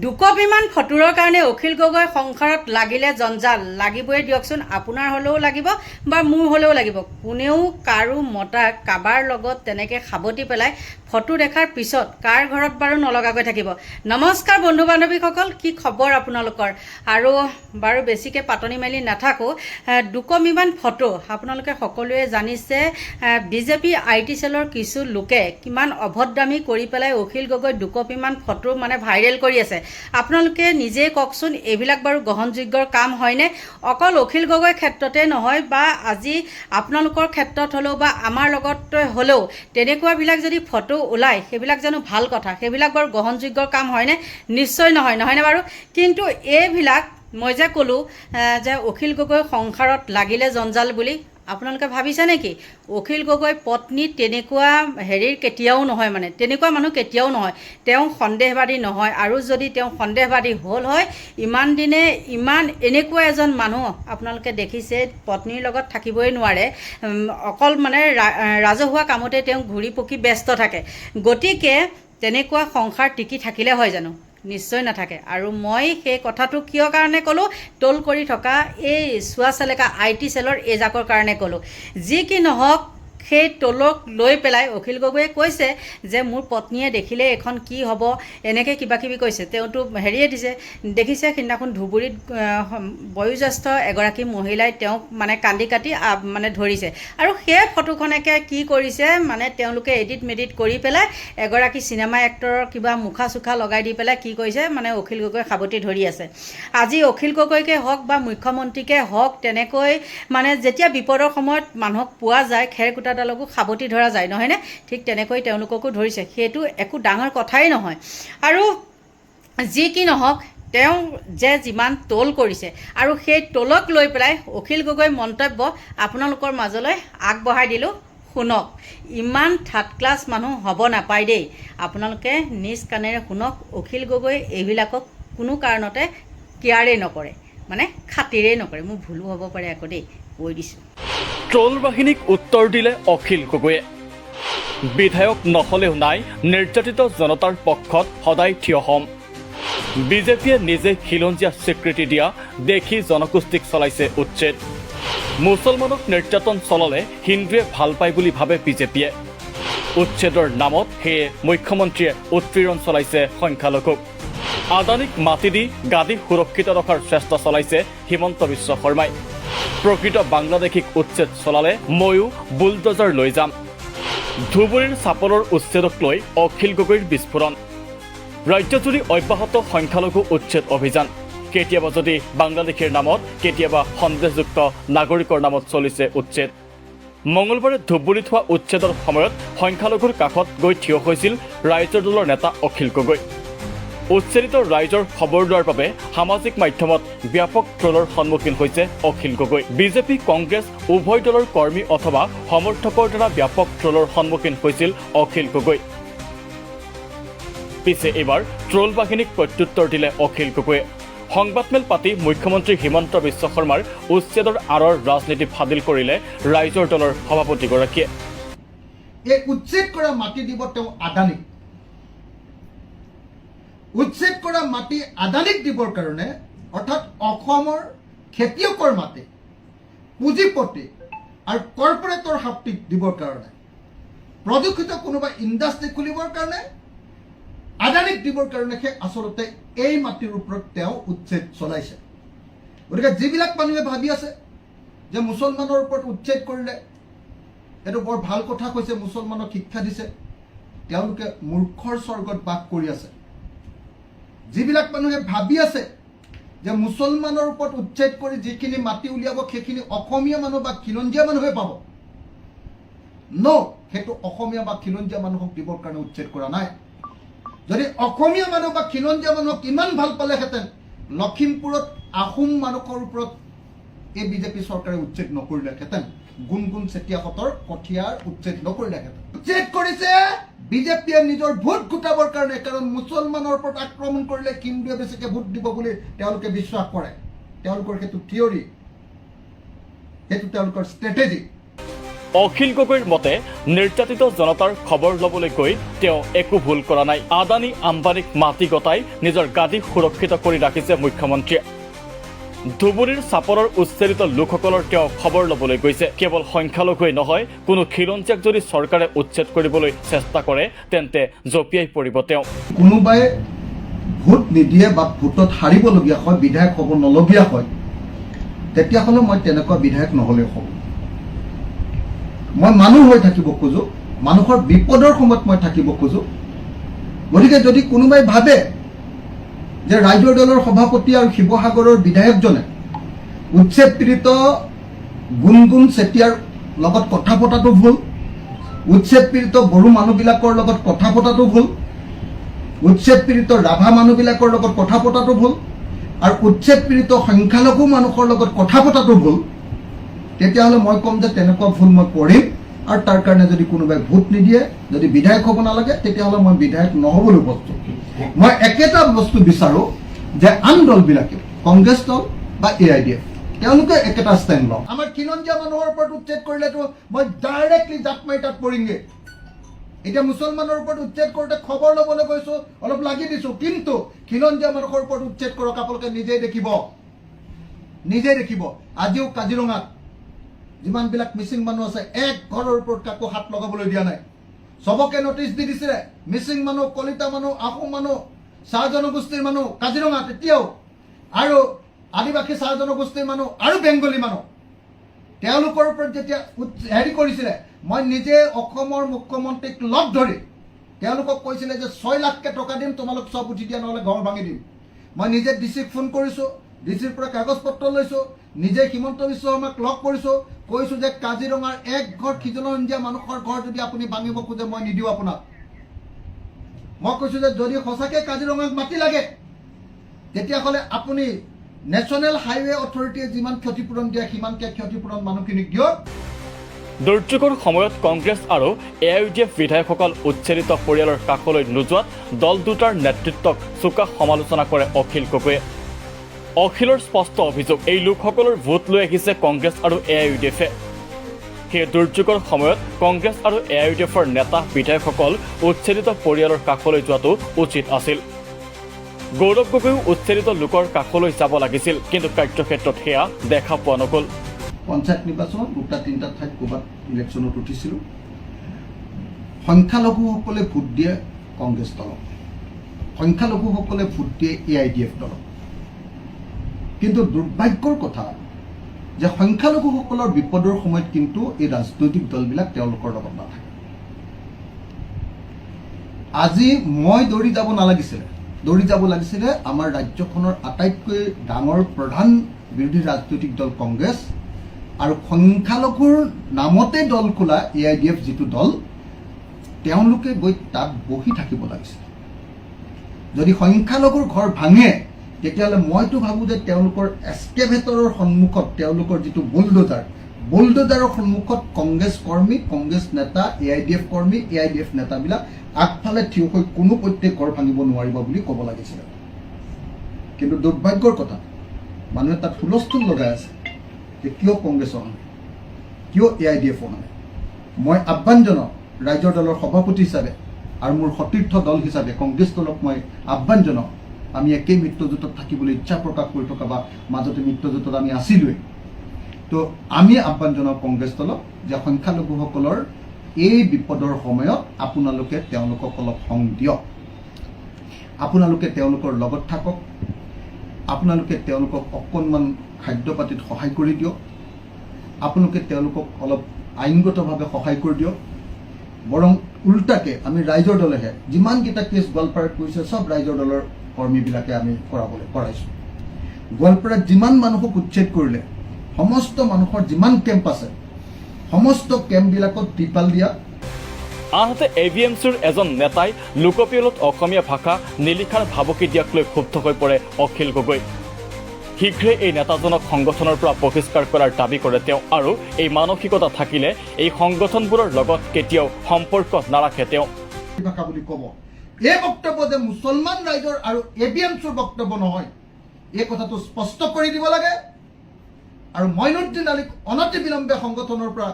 দুকপিমান ফটোৰৰ কাৰণে অখিল গগৈ সংসাৰত লাগিলে জঞ্জাল। লাগিবই দিয়কচোন আপোনাৰ হ'লেও লাগিব বা মোৰ হ'লেও লাগিব। কোনেও কাৰো মতা কাবাৰ লগত তেনেকৈ সাৱটি পেলাই ফটো দেখাৰ পিছত কাৰ ঘৰত বাৰু নলগাকৈ থাকিব। নমস্কাৰ বন্ধু বান্ধৱীসকল কি খবৰ আপোনালোকৰ? আৰু বাৰু বেছিকৈ পাতনি মেলি নাথাকোঁ দুকপিমান ফটো আপোনালোকে সকলোৱে জানিছে বিজেপি আই টি চেলৰ কিছু লোকে কিমান অভদ্ৰামী কৰি পেলাই অখিল গগৈ দুকপিমান ফটো মানে ভাইৰেল কৰি আছে। আপোনালোকে নিজেই কওকচোন এইবিলাক বাৰু গ্ৰহণযোগ্যৰ কাম হয়নে? অকল অখিল গগৈৰ ক্ষেত্ৰতে নহয় বা আজি আপোনালোকৰ ক্ষেত্ৰত হ'লেও বা আমাৰ লগত হ'লেও তেনেকুৱাবিলাক যদি ফটো ওলায় সেইবিলাক জানো ভাল কথা। সেইবিলাক বাৰু গ্ৰহণযোগ্যৰ কাম হয়নে? নিশ্চয় নহয় নহয়নে বাৰু? কিন্তু এইবিলাক মই যে ক'লোঁ যে অখিল গগৈ সংসাৰত লাগিলে জঞ্জাল বুলি আপোনালোকে ভাবিছে নেকি? অখিল গগৈ পত্নী তেনেকুৱা হেৰিৰ কেতিয়াও নহয় মানে তেনেকুৱা মানুহ কেতিয়াও নহয়। তেওঁ সন্দেহবাদী নহয় আৰু যদি তেওঁ সন্দেহবাদী হ'ল হয়, ইমান দিনে ইমান এনেকুৱা এজন মানুহ আপোনালোকে দেখিছে, পত্নীৰ লগত থাকিবই নোৱাৰে। অকল মানে ৰাজহুৱা কামতে তেওঁ ঘূৰি পকি ব্যস্ত থাকে। গতিকে তেনেকুৱা সংসাৰ টিকি থাকিলে হয় জানো? নিশ্চয় নাথাকে। আৰু মই সেই কথাটো কিয় কাৰণে ক'লোঁ? টোল কৰি থকা এই চোৱা চেলেকা আই টি চেলৰ এইজাকৰ কাৰণে ক'লোঁ। যি কি নহওক সেই টোলক লৈ পেলাই অখিল গগৈয়ে কৈছে যে, মোৰ পত্নীয়ে দেখিলে এইখন কি হ'ব? এনেকৈ কিবা কিবি কৈছে তেওঁতো হেৰিয়ে দিছে, দেখিছে সেইদিনাখন ধুবুৰীত বয়োজ্যেষ্ঠ এগৰাকী মহিলাই তেওঁক মানে কান্দি কাটি মানে ধৰিছে। আৰু সেই ফটোখনকে কি কৰিছে মানে তেওঁলোকে এডিট মেডিট কৰি পেলাই এগৰাকী চিনেমা এক্টৰৰ কিবা মুখা চুখা লগাই দি পেলাই কি কৰিছে মানে অখিল গগৈ সাৱটি ধৰি আছে। আজি অখিল গগৈকে হওক বা মুখ্যমন্ত্ৰীকে হওক, তেনেকৈ মানে যেতিয়া বিপদৰ সময়ত মানুহক পোৱা যায়, খেৰ কুটাডালকো সাৱটি ধৰা যায় নহয়নে ঠিক তেনেকৈ তেওঁলোককো ধৰিছে। সেইটো একো ডাঙৰ কথাই নহয়। আৰু যি কি নহওক, তেওঁ যে যিমান টোল কৰিছে আৰু সেই টোলক লৈ পেলাই অখিল গগৈ মন্তব্য আপোনালোকৰ মাজলৈ আগবঢ়াই দিলোঁ। শুনক, ইমান থাৰ্ড ক্লাছ মানুহ হ'ব নাপায় দেই। আপোনালোকে নিজ কাণেৰে শুনক, অখিল গগৈ এইবিলাকক কোনো কাৰণতে কেয়াৰেই নকৰে। মানে খাতিৰেই নকৰে। মোৰ ভুলো হ'ব পাৰে আকৌ দেই, কৈ দিছোঁ। ট্ৰল বাহিনীক উত্তৰ দিলে অখিল গগৈয়ে। বিধায়ক নহলেও নাই, নিৰ্যাতিত জনতাৰ পক্ষত সদায় থিয় হ'ম। বিজেপিয়ে নিজে খিলঞ্জীয়া স্বীকৃতি দিয়া, দেখি জনগোষ্ঠীক চলাইছে উচ্ছেদ। মুছলমানক নিৰ্যাতন চলালে হিন্দুৱে ভালো পায় বুলি ভাবে বিজেপিয়ে। উচ্ছেদৰ নামত সেয়ে মুখ্যমন্ত্ৰীয়ে উৎপীড়ন চলাইছে সংখ্যালঘুক। আদানীক মাতি দি গাদী সুৰক্ষিত ৰখাৰ চেষ্টা চলাইছে হিমন্ত বিশ্ব শৰ্মাই। প্ৰকৃত বাংলাদেশীক উচ্ছেদ চলালে ময়ো বুলডজাৰ লৈ যাম। ধুবুৰীৰ চাপৰৰ উচ্ছেদক লৈ অখিল গগৈৰ বিস্ফোৰণ। ৰাজ্যজুৰি অব্যাহত সংখ্যালঘু উচ্ছেদ অভিযান। কেতিয়াবা যদি বাংলাদেশীৰ নামত, কেতিয়াবা সন্দেহযুক্ত নাগৰিকৰ নামত চলিছে উচ্ছেদ। মঙলবাৰে ধুবুৰীত হোৱা উচ্ছেদৰ সময়ত সংখ্যালঘুৰ কাষত গৈ থিয় হৈছিল ৰাইজৰ দলৰ নেতা অখিল গগৈ। উচ্ছেদিত ৰাইজৰ খবৰ লোৱাৰ বাবে সামাজিক মাধ্যমত ব্যাপক ট্ৰলৰ সন্মুখীন হৈছে অখিল গগৈ। বিজেপি কংগ্ৰেছ উভয় দলৰ কৰ্মী অথবা সমৰ্থকৰ দ্বাৰা ব্যাপক ট্ৰলৰ সন্মুখীন হৈছিল অখিল গগৈ। পিছে এইবাৰ ট্ৰল বাহিনীক প্ৰত্যুত্তৰ দিলে অখিল গগৈয়ে। সংবাদমেল পাতি মুখ্যমন্ত্ৰী হিমন্ত বিশ্ব শৰ্মাৰ উচ্ছেদৰ আঁৰৰ ৰাজনীতি ফাদিল কৰিলে ৰাইজৰ দলৰ সভাপতিগৰাকীয়ে। এই উচ্ছেদ কৰা মাটি দিব তেওঁ আদানীক উচ্ছেদ কৰা মাটি আদানীক দিবৰ কাৰণে, অৰ্থাৎ অসমৰ খেতিয়কৰ মাটি, পুঁজিপতি আৰু কৰ্পৰেটৰ হাতত দিবৰ কাৰণে, প্ৰদূষিত কোনোবা ইণ্ডাষ্ট্ৰি খুলিবৰ কাৰণে আদানীক দিবৰ কাৰণে সেই আচলতে এই মাটিৰ ওপৰত তেওঁ উচ্ছেদ চলাইছে। গতিকে যিবিলাক মানুহে ভাবি আছে যে মুছলমানৰ ওপৰত উচ্ছেদ কৰিলে, এইটো বৰ ভালো কথা কৈছে, মুছলমানক শিক্ষা দিছে, তেওঁলোকে মূৰ্খৰ স্বৰ্গত বাস কৰি আছে। যিবিলাক মানুহে ভাবি আছে যে মুছলমানৰ ওপৰত উচ্ছেদ কৰি যিখিনি মাটি উলিয়াব সেইখিনি অসমীয়া মানুহ বা খিলঞ্জীয়া মানুহে পাব। ন সেইটো অসমীয়া বা খিলঞ্জীয়া মানুহক দিবৰ কাৰণে উচ্ছেদ কৰা নাই। যদি অসমীয়া মানুহ বা খিলঞ্জীয়া মানুহক ইমান ভাল পালেহেঁতেন লখিমপুৰত আহোম মানুহৰ ওপৰত এই বিজেপি চৰকাৰে উচ্ছেদ নকৰিলেহেঁতেন গুণগুণ চেতিয়াহঁতৰ কঠীয়াৰ উচ্ছেদ নকৰিলেহেঁতেন। উচ্ছেদ কৰিছে! বিজেপিয়ে নিজৰ ভোট গোটাবৰ কাৰণে কাৰণ মুছলমানৰ ওপৰত আক্ৰমণ কৰিলে হিন্দুৱে বেছিকৈ ভোট দিব বুলি তেওঁলোকে বিশ্বাস কৰে। তেওঁলোকৰ সেইটো থিয়ৰী সেইটো তেওঁলোকৰ ষ্ট্ৰেটেজি অখিল গগৈৰ মতে, নিৰ্যাতিত জনতাৰ খবৰ ল'বলৈ গৈ তেওঁ একো ভুল কৰা নাই। আদানী আম্বানীক মাটি গতাই নিজৰ গাদী সুৰক্ষিত কৰি ৰাখিছে মুখ্যমন্ত্ৰীয়ে। ধুবুৰীৰ চাপৰৰ উচ্ছেদিত লোকসকলৰ তেওঁ খবৰ ল'বলৈ গৈছে। কেৱল সংখ্যালঘুৱেই নহয়, কোনো খিলঞ্জীয়াক যদি চৰকাৰে উচ্ছেদ কৰিবলৈ চেষ্টা কৰে, তেন্তে জঁপিয়াই পৰিব তেওঁ। কোনোবাই ভোট নিদিয়ে বা ভোটত হাৰিবলগীয়া হয়, বিধায়ক হ'ব নলগীয়া হয়, তেতিয়াহ'লে মই তেনেকুৱা বিধায়ক নহ'লেও হ'ব। মই মানুহ হৈ থাকিব খোজো, মানুহৰ বিপদৰ সময়ত মই থাকিব খোজো। গতিকে যদি কোনোবাই ভাবে যে ৰাইজৰ দলৰ সভাপতি আৰু শিৱসাগৰৰ বিধায়কজনে উচ্ছেদ পীড়িত গুণগুণ চেতিয়াৰ লগত কথা পতাটো ভুল উচ্ছেদ বড়ো মানুহবিলাকৰ লগত কথা পতাটো ভুল উচ্ছেদ পীড়িত ৰাভা মানুহবিলাকৰ লগত কথা পতাটো ভুল আৰু উচ্ছেদ সংখ্যালঘু মানুহৰ লগত কথা পতাটো ভুল, তেতিয়াহ'লে মই ক'ম যে তেনেকুৱা ভুল মই কৰিম আৰু তাৰ কাৰণে যদি কোনোবাই ভোট নিদিয়ে, যদি বিধায়ক হ'ব নালাগে, তেতিয়াহ'লে মই বিধায়ক নহ'বলৈ প্ৰস্তুত। মই একেটা বস্তু বিচাৰোঁ যে আন দলবিলাকেও, কংগ্ৰেছ দল বা এ আই ডি এফ, তেওঁলোকে একেটা ষ্টেণ্ড লওঁ আমাৰ খিলঞ্জীয়া মানুহৰ ওপৰত উচ্ছেদ কৰিলেতো মই ডাইৰেক্টলি জাপ মাৰি তাত পৰিমগৈ। এতিয়া মুছলমানৰ ওপৰত উচ্ছেদ কৰোঁতে খবৰ ল'বলৈ গৈছোঁ, অলপ লাগি দিছোঁ, কিন্তু খিলঞ্জীয়া মানুহৰ ওপৰত উচ্ছেদ কৰক আপোনালোকে নিজেই দেখিব। নিজে দেখিব। আজিও কাজিৰঙাত যিমানবিলাক মিচিং মানুহ আছে, এক ঘৰৰ ওপৰত কাকো হাত লগাবলৈ দিয়া নাই। চবকে নটিচ দি দিছিলে মিচিং মানুহ, কলিতা মানুহ, আহোম মানুহ, চাহ জনগোষ্ঠীৰ মানুহ, কাজিৰঙাত এতিয়াও। আৰু আদিবাসী চাহ জনগোষ্ঠীৰ মানুহ, আৰু বেংগলী মানুহ। তেওঁলোকৰ ওপৰত যেতিয়া হেৰি কৰিছিলে, মই নিজে অসমৰ মুখ্যমন্ত্ৰীক লগ ধৰি তেওঁলোকক কৈছিলে যে ছয় লাখকে টকা দিম, তোমালোক চব উঠি দিয়া, নহ'লে ঘৰ ভাঙি দিম। মই নিজে ডি চিক ফোন কৰিছোঁ ডি চিৰ পৰা কাগজ পত্ৰ লৈছোঁ, নিজে হিমন্ত বিশ্ব শৰ্মাক লগ কৰিছোঁ কৈছোঁ যে কাজিৰঙাৰ এক ঘৰ খিজলঞ্জীয়া মানুহৰ ঘৰ যদি আপুনি ভাঙিব খোজে, মই নিদিওঁ আপোনাক। মই কৈছোঁ যে যদি সঁচাকৈ কাজিৰঙাক মাটি লাগে, তেতিয়াহ'লে আপুনি নেশ্যনেল হাইৱে অথৰিটিয়ে যিমান ক্ষতিপূৰণ দিয়ে, সিমানকৈ ক্ষতিপূৰণ মানুহখিনিক দিয়ক। দুৰ্যোগৰ সময়ত কংগ্ৰেছ আৰু এ আই ডি এফ বিধায়কসকল উচ্ছেদিত পৰিয়ালৰ কাষলৈ নোযোৱাত দল দুটাৰ নেতৃত্বক চোকা সমালোচনা কৰে অখিল গগৈয়ে। অখিলৰ স্পষ্ট অভিযোগ, এই লোকসকলৰ ভোট লৈ আহিছে কংগ্ৰেছ আৰু এ আই ডি এফে সেই দুৰ্যোগৰ সময়ত কংগ্ৰেছ আৰু এ আই ডি এফৰ নেতা বিধায়কসকল উচ্ছেদিত পৰিয়ালৰ কাষলৈ যোৱাটো উচিত আছিল। গৌৰৱ গগৈও উচ্ছেদিত লোকৰ কাষলৈ যাব লাগিছিল, কিন্তু কাৰ্যক্ষেত্ৰত সেয়া দেখা পোৱা নগ'ল। পঞ্চায়ত নিৰ্বাচনত দুটা, তিনিটা ঠাইত ক'ৰবাত ইলেকশ্যনত উঠিছিলোঁ। সংখ্যালঘুসকলে ভোট দিয়ে কংগ্ৰেছ দলক। সংখ্যালঘুসকলে ভোট দিয়ে এ আই ডি এফ দলক। কিন্তু দুৰ্ভাগ্যৰ কথা যে সংখ্যালঘুসকলৰ বিপদৰ সময়ত কিন্তু এই ৰাজনৈতিক দলবিলাক তেওঁলোকৰ লগত নাথাকে। আজি মই দৌৰি যাব নালাগিছিলে। দৌৰি যাব লাগিছিলে আমাৰ ৰাজ্যখনৰ আটাইতকৈ ডাঙৰ প্ৰধান বিৰোধী ৰাজনৈতিক দল কংগ্ৰেছ আৰু সংখ্যালঘুৰ নামতে দল খোলা এ আই ডি এফ যিটো দল, তেওঁলোকে গৈ তাত বহি থাকিব লাগিছিল। যদি সংখ্যালঘুৰ ঘৰ ভাঙে তেতিয়াহ'লে মইতো ভাবোঁ যে তেওঁলোকৰ এস্কেভেটৰৰ সন্মুখত তেওঁলোকৰ যিটো বুলডোজাৰ, বুলডোজাৰৰ সন্মুখত কংগ্ৰেছ কৰ্মী, কংগ্ৰেছ নেতা, এ আই ডি এফ কৰ্মী, এ আই ডি এফ নেতাবিলাক আগফালে থিয় হৈ কোনো প্ৰত্যেক ঘৰ ভাঙিব নোৱাৰিব বুলি ক'ব লাগিছিলে। কিন্তু দুৰ্ভাগ্যৰ কথা, মানুহে তাত হুলস্থুল লগাই আছে যে কিয় কংগ্ৰেছ অহা নাই, কিয় এ আই ডি এফ অহা নাই। মই আহ্বান জনাওঁ ৰাইজৰ দলৰ সভাপতি হিচাপে আৰু মোৰ সতীৰ্থ দল হিচাপে কংগ্ৰেছ দলক মই আহ্বান জনাওঁ আমি একেই মিত্ৰজোঁটত থাকিবলৈ ইচ্ছা প্ৰকাশ কৰি থকা বা মাজতে মিত্ৰজোঁটত আমি আছিলোৱেই। তো আমি আহ্বান জনাওঁ কংগ্ৰেছ দলক যে সংখ্যালঘুসকলৰ এই বিপদৰ সময়ত আপোনালোকে তেওঁলোকক অলপ সং দিয়ক। আপোনালোকে তেওঁলোকৰ লগত থাকক। আপোনালোকে তেওঁলোকক অকণমান খাদ্য পাতিত সহায় কৰি দিয়ক। আপোনালোকে তেওঁলোকক অলপ আইনগতভাৱে সহায় কৰি দিয়ক। বৰং ওলোটাকে আমি ৰাইজৰ দলেহে, যিমানকেইটা কেছ গোৱালপাৰাত কৰিছে চব ৰাইজৰ দলৰ কৰ্মীবিলাকে আমি কৰাবলৈ কৰাইছোঁ। গোৱালপাৰাত যিমান মানুহক উচ্ছেদ কৰিলে সমস্ত মানুহৰ যিমান কেম্প আছে সমস্ত কেম্পবিলাকত ত্ৰিপাল দিয়া। আনহাতে এ ভি এম চিৰ এজন নেতাই লোকপিয়লত অসমীয়া ভাষা নিলিখাৰ ভাবুকি দিয়াক লৈ ক্ষুব্ধ হৈ পৰে অখিল গগৈ। শীঘ্ৰে এই নেতাজনক সংগঠনৰ পৰা বহিষ্কাৰ কৰাৰ দাবি কৰে তেওঁ আৰু এই মানসিকতা থাকিলে এই সংগঠনবোৰৰ লগত কেতিয়াও সম্পৰ্ক নাৰাখে তেওঁ। ভাষা বুলি ক'ব। এই বক্তব্য যে মুছলমান ৰাইজৰ আৰু এ বি এম চিৰ বক্তব্য নহয়, এই কথাটো স্পষ্ট কৰি দিব লাগে। আৰু মইনুদ্দিন আলীক অনতি বিলম্বে সংগঠনৰ পৰা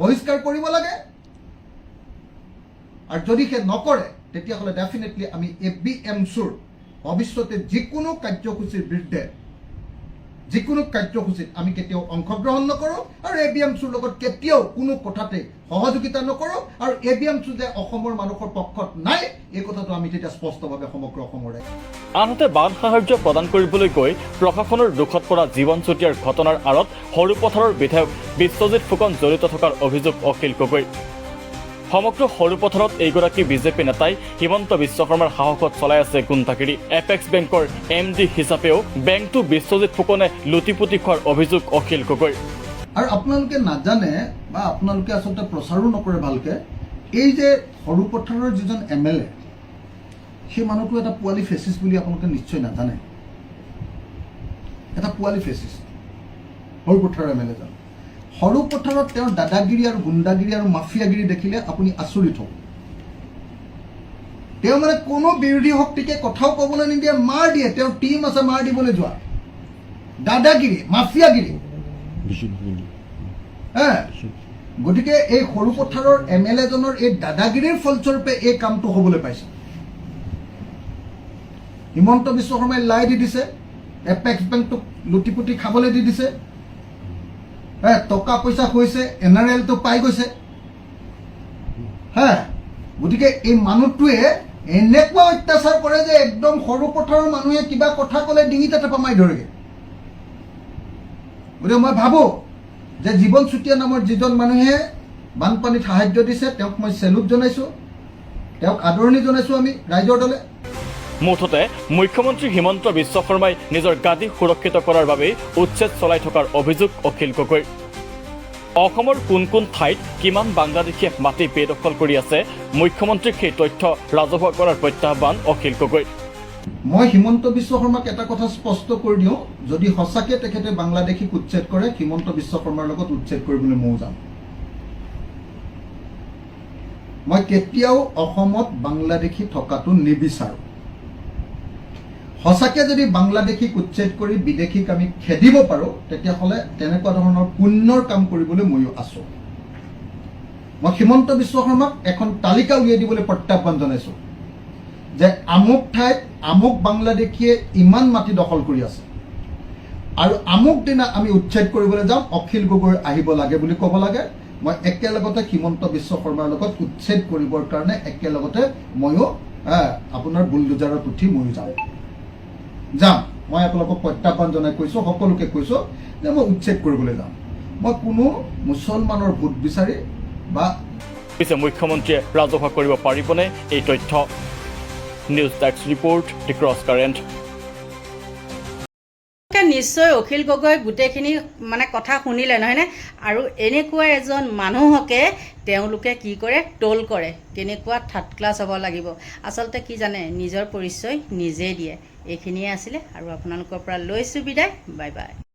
বহিষ্কাৰ কৰিব লাগে। আৰু যদি সেই নকৰে, তেতিয়াহ'লে ডেফিনেটলি আমি এ বি এম চুৰ ভৱিষ্যতে যিকোনো কাৰ্যসূচীৰ বিৰুদ্ধে যিকোনো কাৰ্যসূচীত আমি কেতিয়াও অংশগ্ৰহণ নকৰোঁ আৰু এ বি এম চুৰ লগত কেতিয়াও কোনো কথাতে সহযোগিতা নকৰোঁ আৰু এ বি এম চু যে অসমৰ মানুহৰ পক্ষত নাই, এই কথাটো আমি তেতিয়া স্পষ্টভাৱে সমগ্ৰ অসমৰে। আনহাতে, বান সাহায্য প্ৰদান কৰিবলৈ গৈ প্ৰশাসনৰ দুখত পৰা জীৱন চুতীয়াৰ ঘটনাৰ আঁৰত সৰুপথাৰৰ বিধায়ক বিশ্বজিৎ ফুকন জড়িত থকাৰ অভিযোগ অখিল গগৈ সমগ্ৰ সৰুপথাৰত এইগৰাকী বিজেপি নেতাই হিমন্ত বিশ্ব শৰ্মাৰ সাহসত চলাই আছে গুণ্ডাগিৰি এপেক্স বেংকৰ এম ডি হিচাপেও বেংকটো বিশ্বজিৎ ফুকনে লুটিপুটি খোৱাৰ অভিযোগ অখিল গগৈ আৰু আপোনালোকে নাজানে বা আপোনালোকে আচলতে প্ৰচাৰো নকৰে ভালকে, এই যে সৰুপথাৰৰ যিজন এম এল এ সেই মানুহটো এটা পোৱালি ফেচিছ বুলি আপোনালোকে নিশ্চয় নাজানে। এটা পোৱালি ফেচিছ সৰুপথাৰৰ এম এল এজন সৰুপথাৰত তেওঁৰ দাদাগিৰি আৰু গুণ্ডাগিৰি আৰু মাফিয়াগিৰি দেখিলে আপুনি আচৰিত হ'ব। তেওঁ মানে কোনো বিৰোধী শক্তিকে কথাও ক'বলৈ নিদিয়ে, মাৰ দিয়ে। তেওঁৰ টীম আছে, মাৰ দিবলৈ যোৱা। দাদাগিৰি, মাফিয়াগিৰি। গতিকে এই সৰু পথাৰৰ এম এল এজনৰ এই দাদাগিৰিৰ ফলস্বৰূপে এই কামটো হ'বলৈ পাইছে। হিমন্ত বিশ্ব শৰ্মাই লাই দি দিছে, এপেক্স বেংকটোক লুটিপুটি খাবলৈ দি দিছে। হে, টকা পইচা হৈছে এন আৰ এলটো পাই গৈছে। হে, গতিকে এই মানুহটোৱে এনেকুৱা অত্যাচাৰ কৰে যে একদম সৰু পথাৰৰ মানুহে কিবা কথা ক'লে ডিঙিতে টেপা মাৰি ধৰেগৈ। গতিকে মই ভাবোঁ যে জীৱন চুতীয়া নামৰ যিজন মানুহে বানপানীত সাহায্য দিছে, তেওঁক মই চেলুট জনাইছোঁ, তেওঁক আদৰণি জনাইছোঁ আমি, ৰাইজৰ দলে। মুঠতে মুখ্যমন্ত্ৰী হিমন্ত বিশ্ব শৰ্মাই নিজৰ গাদী সুৰক্ষিত কৰাৰ বাবেই উচ্ছেদ চলাই থকাৰ অভিযোগ অখিল গগৈ অসমৰ কোন কোন ঠাইত কিমান বাংলাদেশীয়ে মাটি বেদখল কৰি আছে, মুখ্যমন্ত্ৰীক সেই তথ্য ৰাজহুৱা কৰাৰ প্ৰত্যাহ্বান অখিল গগৈ মই হিমন্ত বিশ্ব শৰ্মাক এটা কথা স্পষ্ট কৰি দিওঁ, যদি সঁচাকৈ তেখেতে বাংলাদেশীক উচ্ছেদ কৰে, হিমন্ত বিশ্ব শৰ্মাৰ লগত উচ্ছেদ কৰিবলৈ ময়ো যাম। মই কেতিয়াও অসমত বাংলাদেশী থকাটো নিবিচাৰোঁ। সঁচাকৈ যদি বাংলাদেশীক উচ্ছেদ কৰি বিদেশীক আমি খেদিব পাৰোঁ তেতিয়াহ'লে তেনেকুৱা ধৰণৰ পুণ্যৰ কাম কৰিবলৈ ময়ো আছোঁ। মই হিমন্ত বিশ্ব শৰ্মাক এখন তালিকা উলিয়াই দিবলৈ প্ৰত্যাহ্বান জনাইছোঁ যে আমুক ঠাইত আমুক বাংলাদেশীয়ে ইমান মাটি দখল কৰি আছে। আৰু আমুক দিনা আমি উচ্ছেদ কৰিবলৈ যাম অখিল গগৈ আহিব লাগে বুলি ক'ব লাগে। মই একেলগতে হিমন্ত বিশ্ব শৰ্মাৰ লগত উচ্ছেদ কৰিবৰ কাৰণে একেলগতে ময়ো আপোনাৰ বুলডোজাৰত উঠি ময়ো যাম যাম। মই আপোনালোকক প্ৰত্যাহ্বান জনাই কৈছোঁ, সকলোকে কৈছোঁ যে মই উচ্ছেদ কৰিবলৈ যাম। মই কোনো মুছলমানৰ ভোট বিচাৰি বা পিছে মুখ্যমন্ত্ৰীয়ে ৰাজহুৱা কৰিব পাৰিবনে? এই তথ্য। News desk report, the cross current. নিশ্চয় অখিল গগৈ গোটেইখিনি মানে কথা শুনিলে নহয়নে? আৰু এনেকুৱা এজন মানুহকে তেওঁলোকে কি কৰে? ট্ৰল কৰে। কেনেকুৱা থাৰ্ড ক্লাছ হ'ব লাগিব। আচলতে কি জানে? নিজৰ পৰিচয় নিজেই দিয়ে। এইখিনিয়ে আছিলে আৰু আপোনালোকৰ পৰা লৈছোঁ বিদায়। Bye bye.